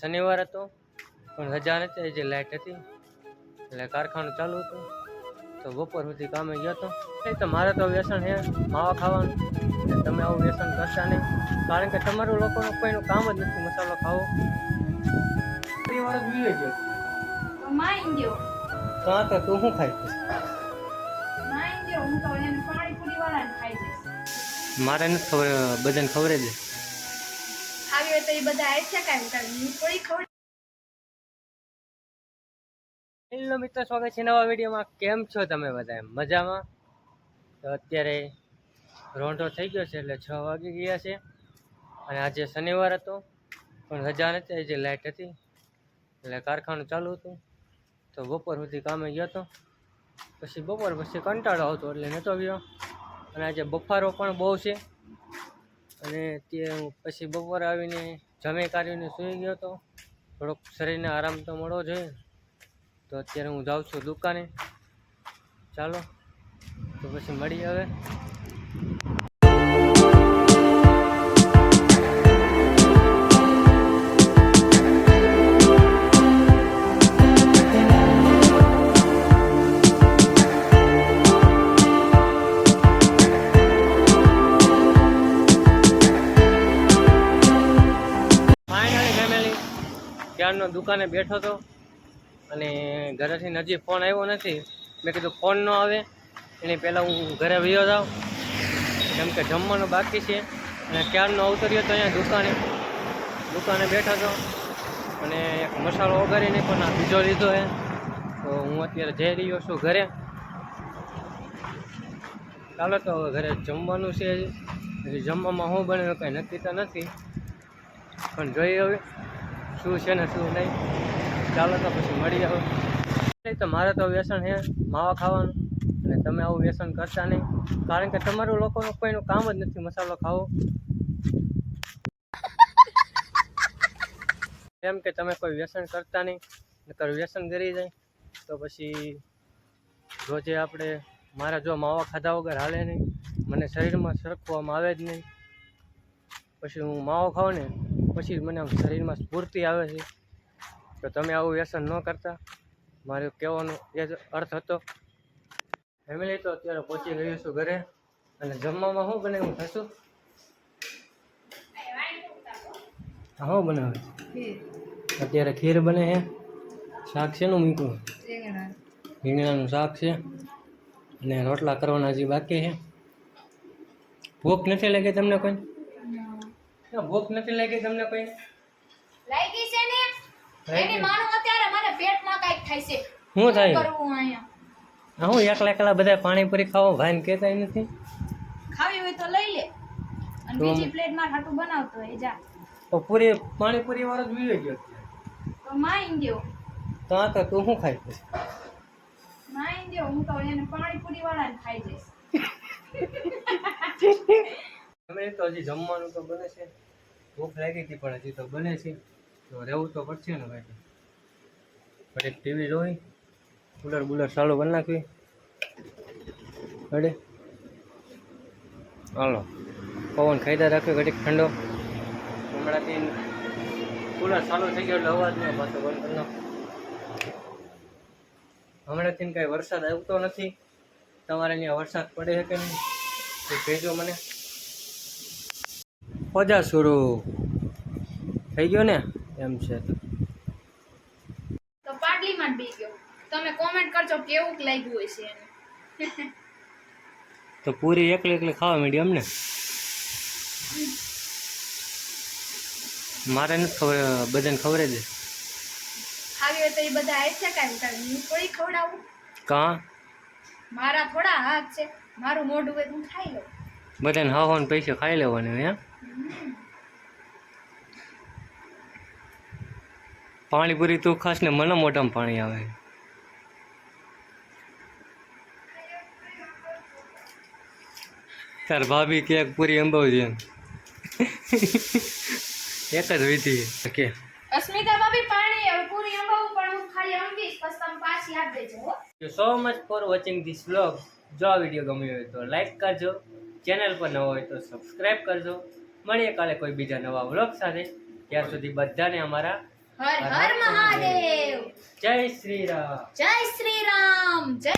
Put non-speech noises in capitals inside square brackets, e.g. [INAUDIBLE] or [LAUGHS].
શનિવાર હતો પણ રજા નથી જે લાઇટ હતી. એટલે કારખાનું ચાલુ હતું. તો બપોર સુધી કામે ગયો હતો. નહીં તો મારે તો વ્યસન છે માવા ખાવાનું. તમે આવું વ્યસન કરતા નહીં. કારણ કે તમારું લોકોનું કોઈનું કામ જ નથી મસાલો ખાવો. ગયો. તો તો શું ખાઈ માઈ ગયો હું તો એને પાણીપુરી વાળાને ખાઈ જઈશ મારે નથી ખબર બધાને ખબર જ. ખાવી હોય તો એ બધા આઈ છે કાંઈ કાંઈ થોડી ખવડાવી. હેલો મિત્રો, સ્વાગત છે નવા વિડીયોમાં. કેમ છો તમે બધા? મજામાં? તો અત્યારે રોંઢો થઈ ગયો છે એટલે છ વાગી ગયા છે. અને આજે શનિવાર હતો, પણ રજા નથી. આજે લાઇટ હતી, એટલે કારખાનું ચાલુ હતું. તો બપોર સુધી કામે ગયો હતો. પછી બપોર પછી કંટાળો આવતો એટલે નહોતો ગયો. અને આજે બફારો પણ બહુ છે. અને તે હું પછી બપોરે આવીને જમે કાઢીને સૂઈ ગયો હતો થોડોક શરીરને આરામ તો મળવો જોઈએ. તો અત્યારે હું જાઉં છું દુકાને. ચાલો, તો પછી મળીએ હવે. ક્યારનો દુકાને બેઠો હતો અને ઘરેથી નજીક ફોન આવ્યો નથી. મેં કીધું ફોન ન આવે, એની પહેલાં હું ઘરે વયો જાઉં. કેમ કે જમવાનું બાકી છે અને ક્યારનો અવતર્યો તો અહીંયા દુકાને દુકાને બેઠો હતો અને એક મસાલો વગાડીને પણ આ બીજો લીધો છે. તો હું અત્યારે જઈ રહ્યો છું ઘરે. ચાલો તો હવે ઘરે જમવાનું છે. જમવામાં શું બને કંઈ નક્કી તો નથી. પણ જોઈએ હવે. શું છે ને શું નહીં. ચાલો તો પછી મળી જાવ તો મારે તો વ્યસન છે માવા ખાવાનું. અને તમે આવું વ્યસન કરતા નહીં. કારણ કે તમારું લોકોનું કોઈનું કામ જ નથી મસાલો ખાવો. કેમ કે તમે કોઈ વ્યસન કરતા નહીં. નકર વ્યસન કરી જાય. તો પછી રોજે આપણે મારા જો માવા ખાધા વગર હાલે નહીં. મને શરીરમાં સરખવામાં આવે જ નહીં. પછી હું માવો ખાઉં ને પછી મને આમ શરીરમાં સ્ફૂર્તિ આવે છે. તો તમે આવું વ્યસન ન કરતા. મારો કહેવાનો એ જ અર્થ હતો. ફેમિલી તો અત્યારે પહોંચી ગયું છું ઘરે. અને જમવામાં શું બનાવ્યું? થશું હા બનાવે? અત્યારે ખીર બને છે. શાક શેનું મીઠું રીંગણાનું શાક છે. અને રોટલા કરવાના હજી બાકી છે. ભૂખ નથી લાગી તમને કોઈ? ભૂખ નથી લાગી તમને કોઈ? લાગી છે ને? એની માનો અત્યારે મને પેટમાં કંઈક થાય છે. શું થાય? કરવું અહીંયા? હું એકલા એકલા બધા પાણીપુરી ખાવો ભાઈને કહેતા નથી. ખાવી હોય તો લઈ લે. અને બીજી પ્લેટમાં હાટું બનાવતો એ જા. તો પૂરી પાણીપુરી વાળો જ બીવે ગયો તો માઈ ગયો. તો આ તો તું શું ખાઈ માઈ ગયો. હું તો એને પાણીપુરી વાળાને ખાઈ જઈશ. અમે તો હજી જમવાનું તો બને છે. ભૂખ લાગી હતી પણ હજી તો બને છે. તો રહેવું તો પડશે ને ભાઈ. ઘડીક ટીવી જોઈ. કુલર બુલર ચાલુ કરી નાખવી. ઘડી હાલો. પવન ખાઈદા રાખ્યો ઘડીક ઠંડો. હમણાંથી કુલર ચાલુ થઈ ગયો એટલે અવાજ નહીં પાછો બંધ કરી હમણાંથી કાંઈ વરસાદ આવતો નથી. તમારે અહીંયા વરસાદ પડે છે કે નહીં? કહેજો મને. પજા શરૂ થઈ ગયો ને? એમ છે. તો પાટલીમાં જ બી ગયો. તમે કોમેન્ટ કરજો કેવું લાગ્યું હશે એને. તો પૂરી એકલી એકલી ખાવા માંડી એમને મારે નથી ખબર બધાને ખબર જ આવી હોય તો એ બધા આવી છે કાંઈ કાંઈ થોડી ખવડાવું? કાં? મારા થોડા હાથ છે. મારું મોઢું હોય હું ખાઈ લઉં. બધાને હા હા પૈસા ખાઈ લેવાનું હે પાણીપુરી તો ખાસ ને મને મોટામાં પાણી આવે. તાર ભાભી ક્યાંક પૂરી અંબાવજે [LAUGHS] એક જ વિધિ. કે? અસ્મિતા ભાભી પાણી હવે પૂરી અંબાવું પણ હું ખાલી અંબીશ પછી તમે પાછી આપી દેજો હો. So much for watching this vlog જો આ વીડિયો ગમ્યો હોય તો લાઈક કરજો. ચેનલ પર નવો હોય તો સબસ્ક્રાઈબ કરજો. મળીએ કાલે કોઈ બીજા નવા વ્લોગ સાથે. ત્યાં સુધી બધાને અમારા હર હર મહાદેવ. જય શ્રી રામ. જય શ્રી રામ. જય